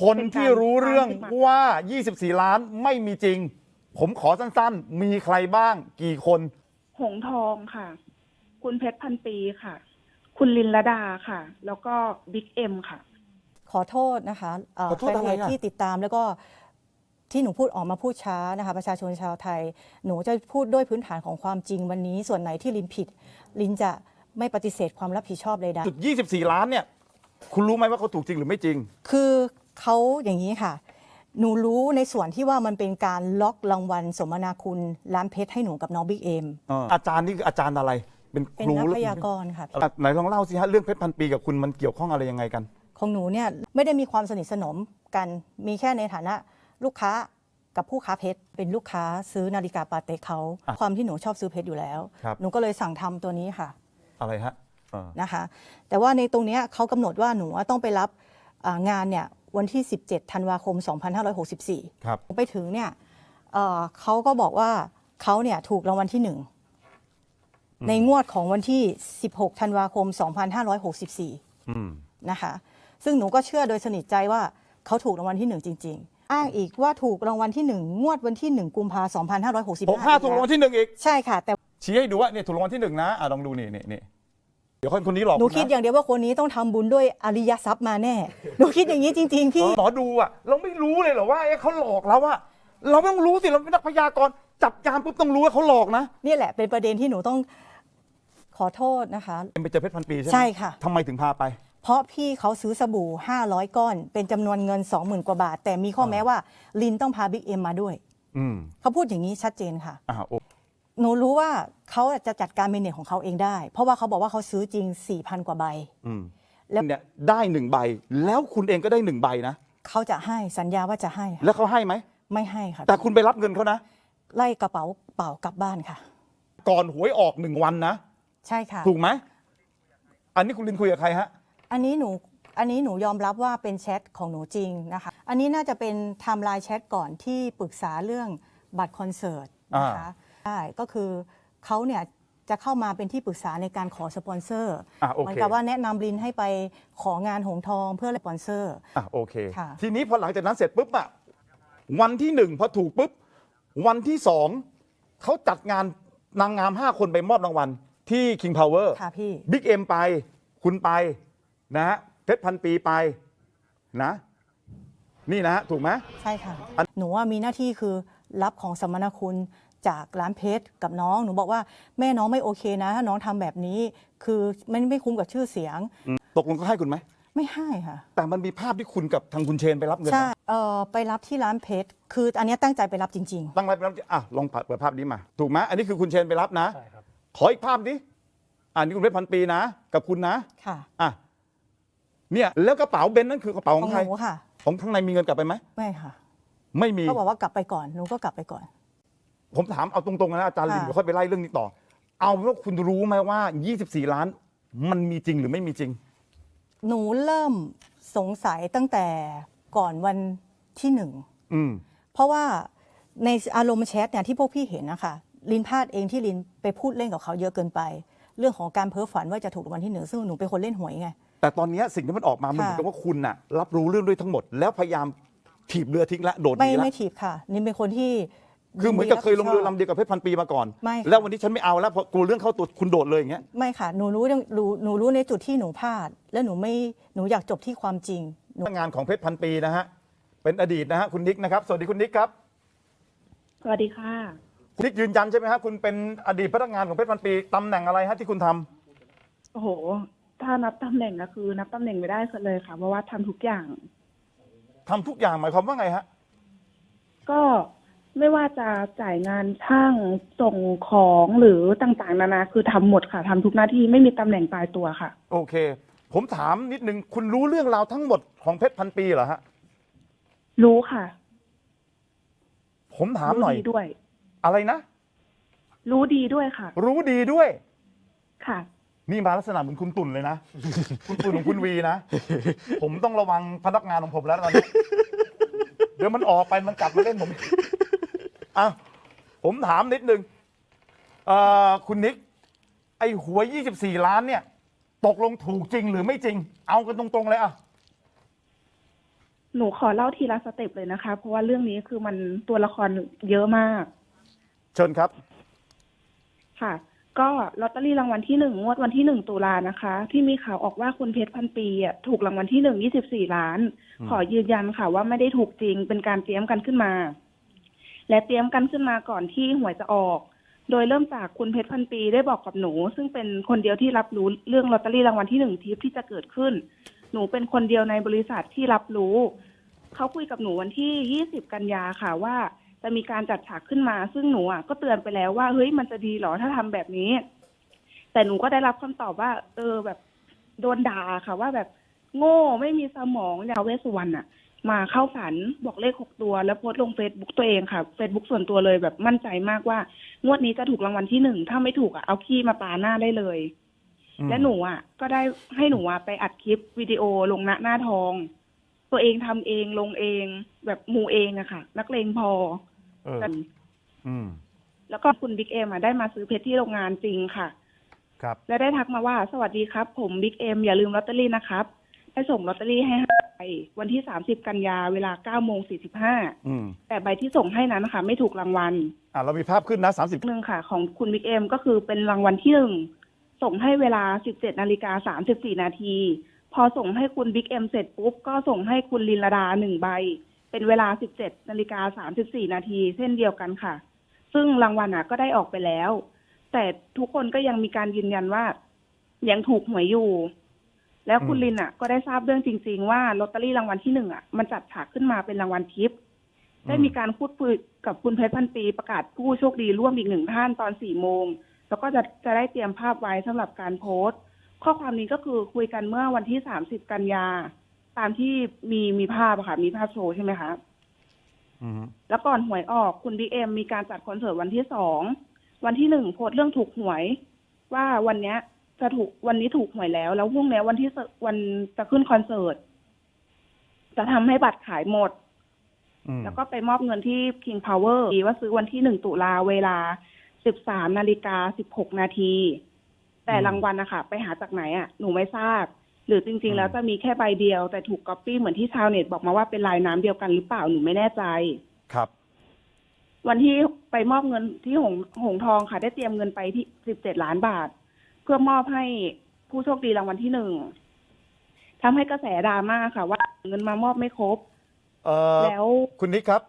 คนที่รู้เรื่องว่า 24 ล้านไม่มีจริง ผมขอสั้นๆ มีใครบ้าง กี่คน หงทองค่ะ คุณเพชรพันปีค่ะ คุณลินละดาค่ะ แล้วก็บิ๊กเอ็มค่ะ ขอโทษนะคะเอ่อขอโทษแฟนอะไรเพจอะ ที่ติดตามแล้วก็ที่หนูพูดออกมาพูดช้านะคะ ประชาชนชาวไทย หนูจะพูดด้วยพื้นฐานของความจริงวันนี้ ส่วนไหนที่ลินผิด ลินจะไม่ปฏิเสธความรับผิดชอบใดจุด 24 ล้านเนี่ย คุณรู้ไหมว่าเขาถูกจริงหรือไม่จริง ๆคือ เขาอย่างนี้ค่ะ หนูรู้ในส่วนที่ว่ามันเป็นการล็อกรางวัลสมนาคุณล้านเพชรให้หนูกับน้องบิ๊กเอ็มอาจารย์นี่คืออาจารย์อะไร เป็นเป็นครูนักหรือพยากรณ์ค่ะอะ ไหนลองเล่าสิฮะเรื่องเพชรพันปีกับคุณมันเกี่ยวข้องอะไรยังไงกัน ของหนูเนี่ยไม่ได้มีความสนิทสนมกัน มีแค่ในฐานะลูกค้ากับผู้ค้าเพชรเป็นลูกค้าซื้อนาฬิกาปาเต็กเขา อะความที่หนูชอบซื้อเพชรอยู่แล้ว ครับ หนูก็เลยสั่งทำตัวนี้ค่ะอะไรฮะเออนะคะ แต่ว่าในตรงเนี้ยเขากำหนดว่าหนูต้องไปรับอ่างานเนี่ย วันที่ 17 ธันวาคม 2564 ครับ ไปถึงเนี่ยเอ่อเขาก็บอกว่าเขาเนี่ยถูกรางวัลที่หนึ่งในงวดของวันที่ 16 ธันวาคม 2564 อืม นะคะซึ่งหนูก็เชื่อโดยสนิทใจว่าเขาถูกรางวัลที่หนึ่งจริง ๆ อ้างอีกว่าถูกรางวัลที่หนึ่งงวดวันที่หนึ่งกุมภาพันธ์ 2565 ผมห้าถูกรางวัลที่หนึ่งอีก ใช่ค่ะ แต่ชี้ให้ดูว่าเนี่ยถูกรางวัลที่หนึ่งนะอะลองดูนี่นี่นี่ เดี๋ยวคนคนนี้หลอกหนูณะคิดอย่างเดียวว่าคนนี้ต้องทำบุญด้วยอริยทรัพย์มาแน่ หนูคิดอย่างนี้จริง ๆ พี่ หมอดูอะเราไม่รู้เลยเหรอว่าเอ๊ะเขาหลอกเราอะเราไม่ต้องรู้สิเราเป็นนักพยากรณ์จับยามปุ๊บต้องรู้ว่าเขาหลอกนะนี่แหละเป็นประเด็นที่หนูต้องขอโทษนะคะเป็นไปเจอเพชรพันปีใช่ไหมใช่ค่ะ ทำไมถึงพาไป เพราะพี่เขาซื้อสบู่ 500 ก้อน เป็นจำนวนเงิน 20,000 กว่าบาท แต่มีข้อแม้ว่าลินต้องพาบิ๊กเอ็มมาด้วย อืมเขาพูดอย่างนี้ชัดเจนค่ะ อ่าโอ หนูรู้ว่าเขาจะจัดการเมเนจของเขาเองได้ เพราะว่าเขาบอกว่าเขาซื้อจริง 4,000 กว่าใบ อืมแล้แล้ววเนี่ยได้หนึ่งใบ แล้วคุณเองก็ได้หนึ่งใบนะ เขาจะให้สัญญาว่าจะให้ค่ะแล้วเขาให้ไหม ไม่ให้ค่ะ แต่คุณไปรับเงินเขานะ ไล่กระเป๋าเปล่ากลับบ้านค่ะ ก่อนหวยออกหนึ่งวันนะ ใช่ค่ะ ถูกไหม อันนี้คุณลินคุยกับใครฮะ อันนี้หนูอันนี้หนูยอมรับว่าเป็นแชทของหนูจริงนะคะ อันนี้น่าจะเป็นไทม์ไลน์แชทก่อนที่ปรึกษาเรื่องบัตรคอนเสิร์ตนะคะ ใช่ก็คือเขาเนี่ยจะเข้ามาเป็นที่ปรึกษาในการขอสปอนเซอร์อะโอเหมือนเคกับว่าแนะนำลินให้ไปของานหงทองเพื่อสปอนเซอร์ อะโอเค ค่ะ ทีนี้พอหลังจากนั้นเสร็จปุ๊บอะวันที่หนึ่งพอถูกปุ๊บ วันที่สองเขาจัดงานนางงามห้าคนไปมอบรางวัล ที่ King Power ค่ะพี่ บิ๊กเอ็มไป คุณไปนะฮะเพชรพันปีไปนะ นี่นะฮะถูกไหม ใช่ค่ะ อัน หนูว่ามีหน้าที่คือรับของสมนาคุณ จากร้านเพชรกับน้องหนูบอกว่าแม่น้องไม่โอเคนะถ้าน้องทำแบบนี้ คือมันไม่คุ้มกับชื่อเสียงตกลงเขาให้คุณไหม ไม่ให้ค่ะ แต่มันมีภาพที่คุณกับทางคุณเชนไปรับเงินใช่นะเอ่อไปรับที่ร้านเพชรคืออันเนี้ยตั้งใจไปรับจริง ตั้งไรไปรับอะลองเปิดภาพนี้มา ถูกไหมอันนี้คือคุณเชนไปรับนะ ใช่ครับ ขออีกภาพดิอันนี้คุณเพชรพันปีนะ กับคุณนะๆ ค่ะอะเนี่ยแล้วกระเป๋าเบนซ์นั่นคือกระเป๋าขขอองงหใครนูค่ะของข้างในมีเงินกลับไปไหมไม่ค่ะไม่มี เขาบอกว่ากลับไปก่อนหนูก็กลับไปก่อน ผมถามเอาตรงๆนะอาจารย์ลินค่ะเดี๋ยวค่อยไปไล่เรื่องนี้ต่อ เอาเป็นว่าคุณรู้ไหมว่า 24 ล้านมันมีจริงหรือไม่มีจริง หนูเริ่มสงสัยตั้งแต่ก่อนวันที่หนึ่ง อืม เพราะว่าในอารมณ์แชทเนี่ยที่พวกพี่เห็นนะคะลินพลาดเองที่ลินไปพูดเล่นกับเขาเยอะเกินไป เรื่องของการเพ้อฝันว่าจะถูกรางวัลที่หนึ่งซึ่งหนูเป็นคนเล่นหวยไง แต่ตอนเนี้ยสิ่งที่มันออกมามันเหมือนกับว่าคุณน่ะ รับรู้เรื่องด้วยทั้งหมด แล้วพยายามถีบเรือทิ้งละโดดหไม่นีละ ไม่ถีบค่ะนินเป็นคนที่ คือเหมือนกับเคยลงเรือรับผิดชบลำเดียวกับเพชรพันปีมาก่อน ไม่ค่ะ แล้ววันนี้ฉันไม่เอาแล้วเพราะกลัวเรื่องเข้าตัวคุณโดดเลยอย่างเงี้ย ไม่ค่ะ หนูรู้เรื่องรู้หนูรู้ในจุดที่หนูพลาด และหนูไม่หนูอยากจบที่ความจริงหนูพนักงานของเพชรพันปีนะฮะ เป็นอดีตนะฮะคุณนิกนะครับ สวัสดีคุณนิกครับสวัสดีค่ะ คุณนิกยืนยันใช่ไหมฮะคุณเป็นอดีตพนักงานของเพชรพันปีตำแหน่งอะไรฮะที่คุณทำโอ้โห ถ้านับตำแหน่งก็คือ นับตำแหน่งไม่ได้เลยค่ะ เพราะว่าทำทุกอย่าง ทำทุกอย่างหมายความว่าไงฮะก็ ไม่ว่าจะจ่ายงานช่างส่งของหรือต่างๆ นานาคือทำหมดค่ะทำทุกหน้าที่ไม่มีตำแหน่งตายตัวค่ะ โอเค ผมถามนิดนึง คุณรู้เรื่องราวทั้งหมดของเพชรพันปีเหรอฮะ รู้ค่ะผมถามหน่อย รู้ดีด้วย อะไรนะ รู้ดีด้วยค่ะ รู้ดีด้วย ค่ะ นี่มาลักษณะเหมือนคุณตุ่นเลยนะ คุณตุ่นของคุณวีนะ ผมต้องระวังพนักงานของผมแล้วตอนนี้ เดี๋ยวมันออกไปมันกลับมาเล่นผม อะผมถามนิดนึงเอ่อคุณนิก ไอ้หวย 24 ล้านเนี่ย ตกลงถูกจริงหรือไม่จริง เอากันตรงๆเลยอะ หนูขอเล่าทีละสเต็ปเลยนะคะ เพราะว่าเรื่องนี้คือมันตัวละครเยอะมากเชิญครับ ค่ะ ก็ลอตเตอรี่รางวัลที่หนึ่งงวดวันที่หนึ่งตุลานะคะ ที่มีข่าวออกว่าคุณเพชรพันปีอะถูกรางวัลที่หนึ่งยี่สิบสี่ล้านอืมขอยืนยันค่ะว่าไม่ได้ถูกจริงเป็นการเตรียมกันขึ้นมา และเตรียมกันขึ้นมาก่อนที่หวยจะออก โดยเริ่มจากคุณเพชรพันปีได้บอกกับหนู ซึ่งเป็นคนเดียวที่รับรู้เรื่องลอตเตอรี่รางวัลที่หนึ่งทิปที่จะเกิดขึ้น หนูเป็นคนเดียวในบริษัทที่รับรู้ เขาคุยกับหนูวันที่ 20 กันยาค่ะว่า จะมีการจัดฉากขึ้นมา ซึ่งหนูอะก็เตือนไปแล้วว่าเฮ้ยมันจะดีหรอถ้าทำแบบนี้ แต่หนูก็ได้รับคำตอบว่า เออแบบโดนด่าค่ะว่าแบบโง่ไม่มีสมองยาวเวสสุวรรณอะ มาเข้าฝันบอกเลขหกตัว แล้วโพสต์ลงเฟซบุ๊กตัวเองค่ะเฟซบุ๊กส่วนตัวเลยแบบมั่นใจมากว่า งวดนี้จะถูกรางวัลที่หนึ่งถ้าไม่ถูกอะเอาขี้มาปาหน้าได้เลยอืมและหนูอะ ก็ได้ให้หนูอะไปอัดคลิปวิดีโอลงหน้าหน้าทอง ตัวเองทำเองลงเอง แบบมูเองอะค่ะ นักเลงพอเอออืมแล้วก็คุณบิ๊กเอ็มอะได้มาซื้อเพชรที่โรงงานจริงค่ะครับ และได้ทักมาว่าสวัสดีครับ ผมบิ๊กเอ็มอย่าลืมลอตเตอรี่นะครับได้ส่งลอตเตอรี่ให้ห้าใบ วันที่สามสิบกันยาเวลาเก้าโมงสี่สิบห้าอืมแต่ใบที่ส่งให้นั้นนะคะไม่ถูกรางวัลอะเรามีภาพขึ้นนะสามสิบหนึ่งค่ะ ของคุณบิ๊กเอ็มก็คือเป็นรางวัลที่หนึ่งส่งให้เวลาสิบเจ็ดนาฬิกาสามสิบสี่นาที พอส่งให้คุณบิ๊กเอ็มเสร็จปุ๊บ ก็ส่งให้คุณลินลดาหนึ่งใบ เป็นเวลาสิบเจ็ดนาฬิกาสามสิบสี่นาทีเช่นเดียวกันค่ะ ซึ่งรางวัลอะก็ได้ออกไปแล้ว แต่ทุกคนก็ยังมีการยืนยันว่า ยังถูกหวยอยู่ แล้วคุณลินอะ ก็ได้ทราบเรื่องจริง ๆ ว่าลอตเตอรี่รางวัลที่หนึ่งอะมันจัดฉากขึ้นมาเป็นรางวัลทิปได้มีการพูดคุยกับคุณเพชรพันปีประกาศผู้โชคดีร่วมอีกหนึ่งท่านตอนสี่โมง แล้วก็จะจะได้เตรียมภาพไว้สำหรับการโพสต์ ข้อความนี้ก็คือคุยกันเมื่อวันที่สามสิบกันยา ตามที่มีมีภาพอะค่ะ มีภาพโชว์ใช่ไหมคะอืมแล้วก่อนหวยออกคุณบิ๊กเอ็มมีการจัดคอนเสิร์ตวันที่สองวันที่หนึ่งโพสต์เรื่องถูกหวย ว่าวันเนี้ย จะถูกวันนี้ถูกหวยแล้ว แล้วพรุ่งนี้วันที่สวันจะขึ้นคอนเสิร์ตจะทำให้บัตรขายหมดอืมแล้วก็ไปมอบเงินที่ King Power ว่าซื้อวันที่หนึ่งตุลาเวลาสิบสามนาฬิกาสิบหกนาที แต่รางวัลนะคะไปหาจากไหนอะ หนูไม่ทราบ หรือจริง ๆ แล้วจะมีแค่ใบเดียว แต่ถูกก๊อปปี้เหมือนที่ชาวเน็ตบอกมาว่าเป็นลายน้ำเดียวกันหรือเปล่าหนูไม่แน่ใจ ครับ วันที่ไปมอบเงินที่หงหงทองค่ะ ได้เตรียมเงินไปที่สิบเจ็ดล้านบาทเพื่อมอบให้ผู้โชคดีรางวัลที่หนึ่งทำให้กระแสดราม่าค่ะ ว่าเงินมามอบไม่ครบ เอ่อแล้ว คุณนิกครับ